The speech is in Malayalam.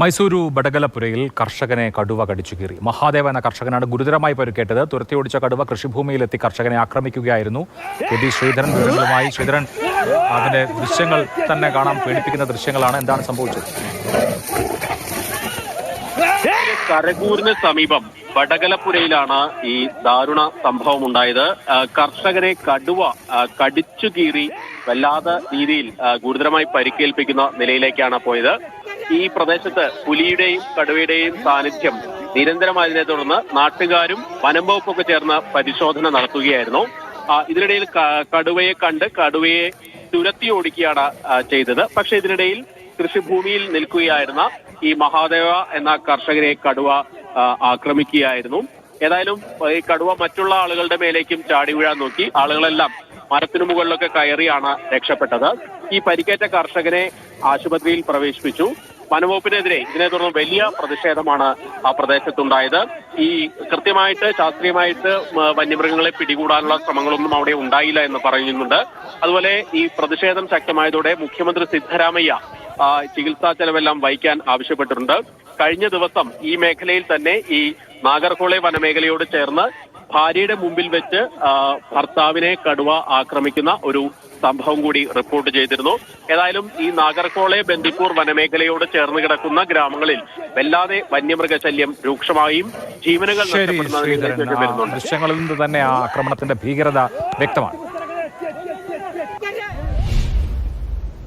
മൈസൂരു ബടകലപുരയിൽ കർഷകനെ കടുവ കടിച്ചു കീറി. മഹാദേവ എന്ന കർഷകനാണ് ഗുരുതരമായി പരിക്കേറ്റത്. തുരത്തിയോടിച്ച കടുവ കൃഷിഭൂമിയിലെത്തി കർഷകനെ ആക്രമിക്കുകയായിരുന്നു. ഡി ശ്രീധരൻ വിവരങ്ങളുമായി. ശ്രീധരൻ അതിന്റെ ദൃശ്യങ്ങൾ തന്നെ കാണാൻ പേടിപ്പിക്കുന്ന ദൃശ്യങ്ങളാണ്. എന്താണ് സംഭവിച്ചത്? കരകൂറിന് സമീപം വടകലപ്പുരയിലാണ് ഈ ദാരുണ സംഭവം ഉണ്ടായത്. കർഷകരെ കടുവ കടിച്ചു കീറി വല്ലാത്ത രീതിയിൽ ഗുരുതരമായി പരിക്കേൽപ്പിക്കുന്ന നിലയിലേക്കാണ് പോയത്. ഈ പ്രദേശത്ത് പുലിയുടെയും കടുവയുടെയും സാന്നിധ്യം നിരന്തരമായതിനെ തുടർന്ന് നാട്ടുകാരും വനം വകുപ്പൊക്കെ ചേർന്ന് പരിശോധന നടത്തുകയായിരുന്നു. ഇതിനിടയിൽ കടുവയെ കണ്ട് കടുവയെ തുരത്തി ഓടിക്കുകയാണ് ചെയ്തത്. പക്ഷേ ഇതിനിടയിൽ കൃഷിഭൂമിയിൽ നിൽക്കുകയായിരുന്ന ഈ മഹാദേവ എന്ന കർഷകരെ കടുവ ആക്രമിക്കുകയായിരുന്നു. ഏതായാലും ഈ കടുവ മറ്റുള്ള ആളുകളുടെ മേലേക്കും ചാടി വീഴാൻ നോക്കി. ആളുകളെല്ലാം മരത്തിനു മുകളിലൊക്കെ കയറിയാണ് രക്ഷപ്പെട്ടത്. ഈ പരിക്കേറ്റ കർഷകനെ ആശുപത്രിയിൽ പ്രവേശിപ്പിച്ചു. വനവകുപ്പിനെതിരെ ഇതിനെ തുടർന്ന് വലിയ പ്രതിഷേധമാണ് ആ പ്രദേശത്തുണ്ടായത്. ഈ കൃത്യമായിട്ട് ശാസ്ത്രീയമായിട്ട് വന്യമൃഗങ്ങളെ പിടികൂടാനുള്ള ശ്രമങ്ങളൊന്നും അവിടെ ഉണ്ടായില്ല എന്ന് പറയുന്നുണ്ട്. അതുപോലെ ഈ പ്രതിഷേധം ശക്തമായതോടെ മുഖ്യമന്ത്രി സിദ്ധരാമയ്യ ചികിത്സാ ചെലവെല്ലാം വഹിക്കാൻ ആവശ്യപ്പെട്ടിട്ടുണ്ട്. കഴിഞ്ഞ ദിവസം ഈ മേഖലയിൽ തന്നെ ഈ നാഗർകോളെ വനമേഖലയോട് ചേർന്ന് ഭാര്യയുടെ മുമ്പിൽ വെച്ച് ഭർത്താവിനെ കടുവ ആക്രമിക്കുന്ന ഒരു സംഭവം കൂടി റിപ്പോർട്ട് ചെയ്തിരുന്നു. ഏതായാലും ഈ നാഗർകോളെ ബന്ദിപ്പൂർ വനമേഖലയോട് ചേർന്ന് കിടക്കുന്ന ഗ്രാമങ്ങളിൽ വല്ലാതെ വന്യമൃഗശല്യം രൂക്ഷമായും ജീവനുകൾ ദൃശ്യങ്ങളിൽ നിന്ന് തന്നെ ആ ആക്രമണത്തിന്റെ ഭീകരത വ്യക്തമാണ്.